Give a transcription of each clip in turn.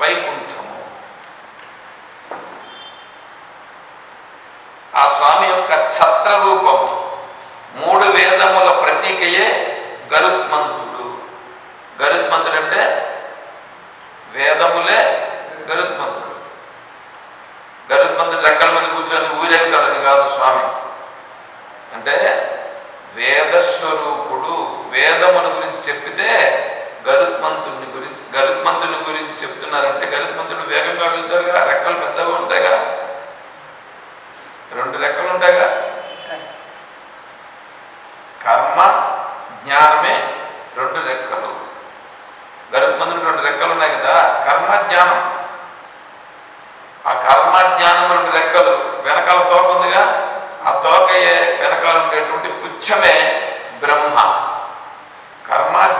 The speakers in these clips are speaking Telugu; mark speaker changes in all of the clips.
Speaker 1: వైకుంఠము ఆ స్వామి యొక్క ఛత్ర రూపము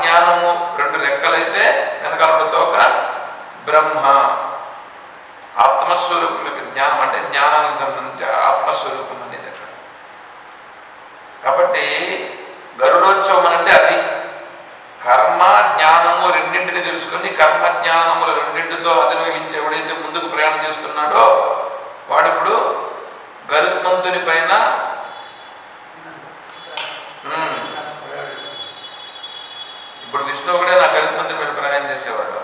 Speaker 1: జ్ఞానము రెండు రెక్కలైతే వెనకాల తోక బ్రహ్మ. ఆత్మస్వరూపం యొక్క జ్ఞానం అంటే జ్ఞానానికి సంబంధించి ఆత్మస్వరూపం అనేది అక్కడ. కాబట్టి గరుడోత్సవం అంటే అది. కర్మ జ్ఞానము రెండింటిని తెలుసుకొని కర్మ జ్ఞానము రెండింటితో అధిరోహించి ఎవడైతే ముందుకు ప్రయాణం చేస్తున్నాడో వాడు ఇప్పుడు గరుత్మంతుని పైన ఉమ్, ఇప్పుడు విష్ణువు కూడా నా గరుత్మంతుని మీద ప్రయాణం చేసేవాడు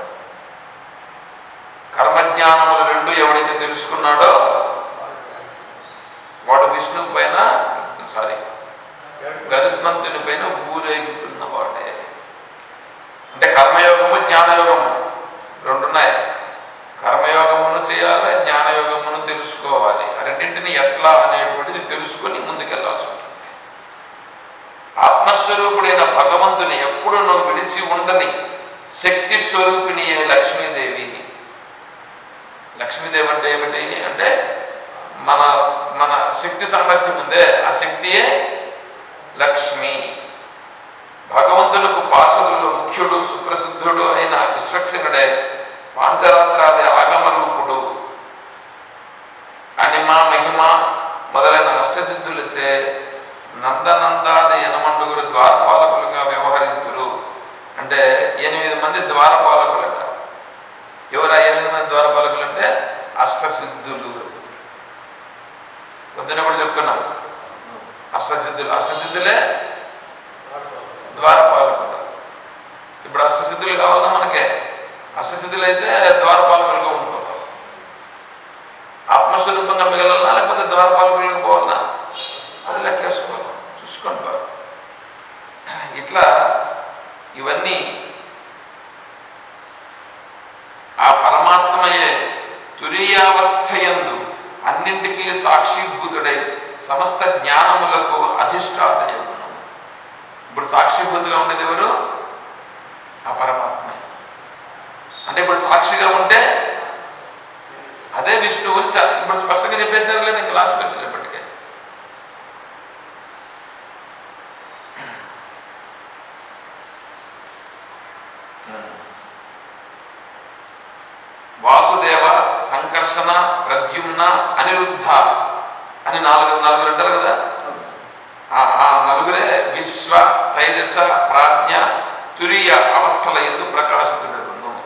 Speaker 1: కర్మజ్ఞానములు రెండు ఎవడైతే తెలుసుకున్నాడో వాడు విష్ణువు పైన సారీ గరుత్మంతుని ఆత్మస్వరూపుడైన భగవంతుని ఎప్పుడు నువ్వు విడిచి ఉండని శక్తి స్వరూపిణి లక్ష్మీదేవి. లక్ష్మీదేవి అంటే ఏమిటి? అంటే మన మన శక్తి సామర్థ్యం ఉందే. ఆ శక్తియే లక్ష్మి. భగవంతులకు పార్షదులు ముఖ్యుడు సుప్రసిద్ధుడు అయిన విశ్వక్సేనుడే పాంచరాత్రాది ఆగమ రూపుడు అనిమ మహిమ మొదలైన అష్టసిద్ధులచే నందనంద యనమండుగురు ద్వారపాలకులుగా వ్యవహరింతురు అంటే ఎనిమిది మంది ద్వారపాలకులట ఎవరు ఆ ఎనిమిది మంది ద్వారపాలకులు అంటే అష్టసిద్ధులు పొద్దున కూడా చెప్పుకున్నాం. అష్టసిద్ధులు అష్టసిద్ధులే ద్వారపాలకులు. ఇప్పుడు అష్టసిద్ధులు కావాలన్నా మనకి? అష్టసిద్ధులు అయితే ద్వారపాలకులుగా ఉండిపోతాం. ఆత్మస్వరూపంగా మిగలన్నా సమస్త జ్ఞానములకు అధిష్టాతయగును ఇప్పుడు సాక్షిభూతిగా ఉండేది ఎవరు ఆ పరమాత్మే. అంటే ఇప్పుడు సాక్షిగా ఉంటే అదే విష్ణువు ఇప్పుడు స్పష్టంగా చెప్పేసినారు లేదు ఇంకా లాస్ట్కి ఇప్పటికే వాసుదేవ సంకర్షణ ప్రద్యుమ్న అనిరుద్ధ అని నాలుగు నలుగురు అంటారు కదా? ఆ నలుగురే విశ్వ తైజస ప్రాజ్ఞ తురీయ అవస్థల ఎందు ప్రకాశితుడను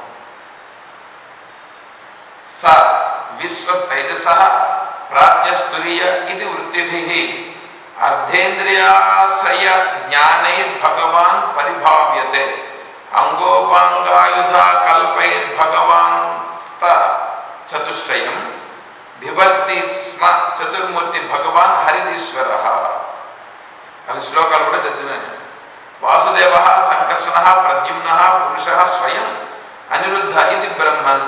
Speaker 1: స విశ్వ తైజస ప్రాజ్ఞస్తురీయ ఇది వృత్తిభి. అర్ధేంద్రియాశయ జ్ఞానైర్భగవాన్ పరిభావ్యతే. అంగోపాంగాయుధ కల్పైర్భగవాన్ చతుష్టయం. బిభర్తి స్మ చతుర్మూర్తి భగవాన్ హరిదీశ్వర అని శ్లోకాలు కూడా చదివాను వాసుదేవ సంకర్షణ ప్రద్యుమ్న పురుష స్వయం అనిరుద్ధ ఇది బ్రహ్మన్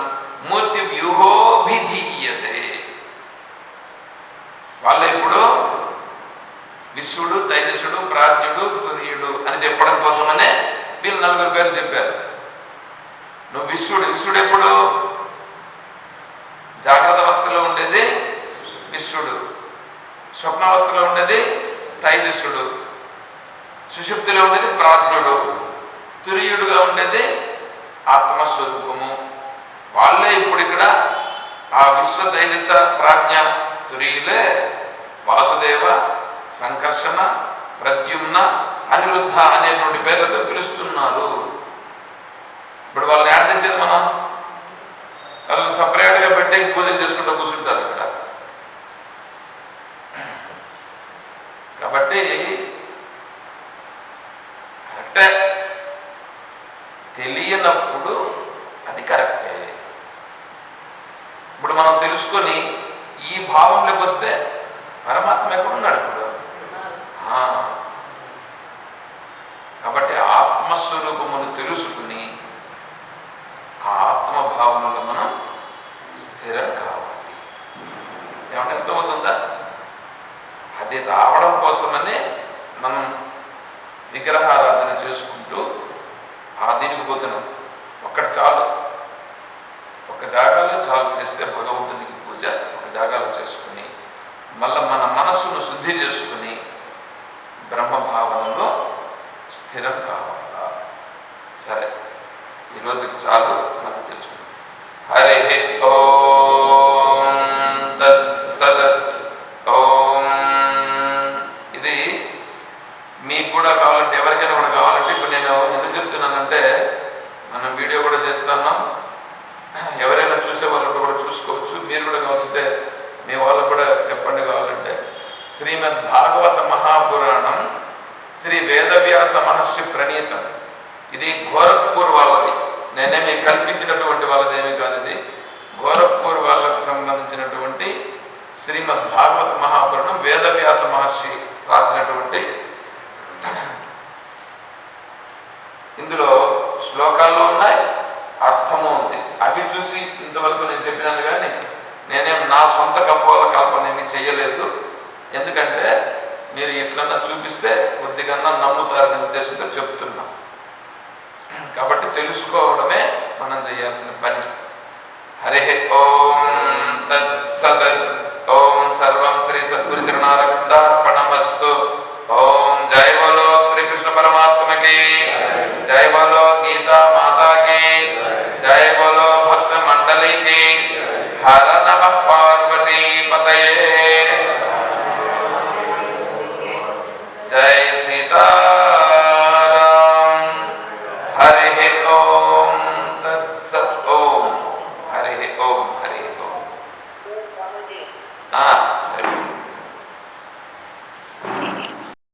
Speaker 1: మూర్తి వ్యూహోభిధీయతే. వాళ్ళ ఇప్పుడు విశ్వడు తైజసుడు ప్రాజ్ఞుడు తుర్యుడు అని చెప్పడం కోసమనే వీళ్ళు నలుగురు పేర్లు చెప్పారు. నువ్వు విశ్వడు విశ్వడు ఎప్పుడు? జాగ్రత్త శిష్యుడు స్వప్నావస్థలో ఉండేది తైజస్సుడు. సుషుప్తిలో ఉండేది ప్రాజ్ఞుడు. తురియుడుగా ఉండేది ఆత్మస్వరూపము. వాళ్ళే ఇప్పుడు ఇక్కడ ఆ విశ్వ తైజస ప్రాజ్ఞ తురియులే వాసుదేవ సంకర్షణ ప్రద్యుమ్న అనిరుద్ధ అనేటువంటి పేర్లతో పిలుస్తున్నారు. ఇప్పుడు వాళ్ళని యాడ్ తెచ్చేది మనం. పెట్టే పూజలు చేసుకుంటూ కూర్చుంటారు ఇక్కడ కాబట్టి కరెక్టే తెలియనప్పుడు అది కరెక్టే ఇప్పుడు మనం తెలుసుకొని ఈ భావంలోకి వస్తే పరమాత్మ ఎక్కడున్నాడు ఇప్పుడు. ఆ. కాబట్టి ఆత్మస్వరూపమును తెలుసుకుని ఆ ఆత్మభావనలో మనం స్థిరం కావాలి. ఏమంటే అర్థమవుతుందా? అది రావడం కోసమనే మనం విగ్రహారాధన చేసుకుంటూ ఆ దీనికి పోతున్నాం. మళ్ళీ మన మనస్సును శుద్ధి చేసుకుని బ్రహ్మభావనలో స్థిరం కావాలా? సరే ఈరోజుకి చాలు మనం తెలుసుకుందాం. హరి ఓ తత్సత్ ఇది మీకు కూడా కావాలంటే ఎవరికైనా కూడా కావాలంటే ఇప్పుడు నేను ఎందుకు చెప్తున్నానంటే మనం వీడియో కూడా చేస్తున్నాం. ఎవరైనా చూసే వాళ్ళు కూడా చూసుకోవచ్చు. మీరు కూడా కావాల్సింటే మీ వాళ్ళకు కూడా చెప్పండి కావాలంటే శ్రీమద్ భాగవత మహాపురాణం శ్రీ వేదవ్యాస మహర్షి ప్రణీతం. ఇది గోరఖ్పూర్ వాళ్ళది. నేనే మీకు కల్పించినటువంటి వాళ్ళది కాదు ఇది. గోరఖ్పూర్ వాళ్ళకు సంబంధించినటువంటి శ్రీమద్ భాగవత మహాపురాణం వేదవ్యాస మహర్షి రాసినటువంటి ఇందులో శ్లోకాల్లో ఉన్నాయి అర్థము ఉంది. అవి చూసి ఇంతవరకు నేను చెప్పినాను కానీ నేనేం నా సొంత మీరు చూపిస్తే కొద్దిగా నమ్ముతారనే ఉద్దేశంతో చెప్తున్నాం. కాబట్టి తెలుసుకోవడమే మనం చేయాల్సిన పని. హరే ఓ.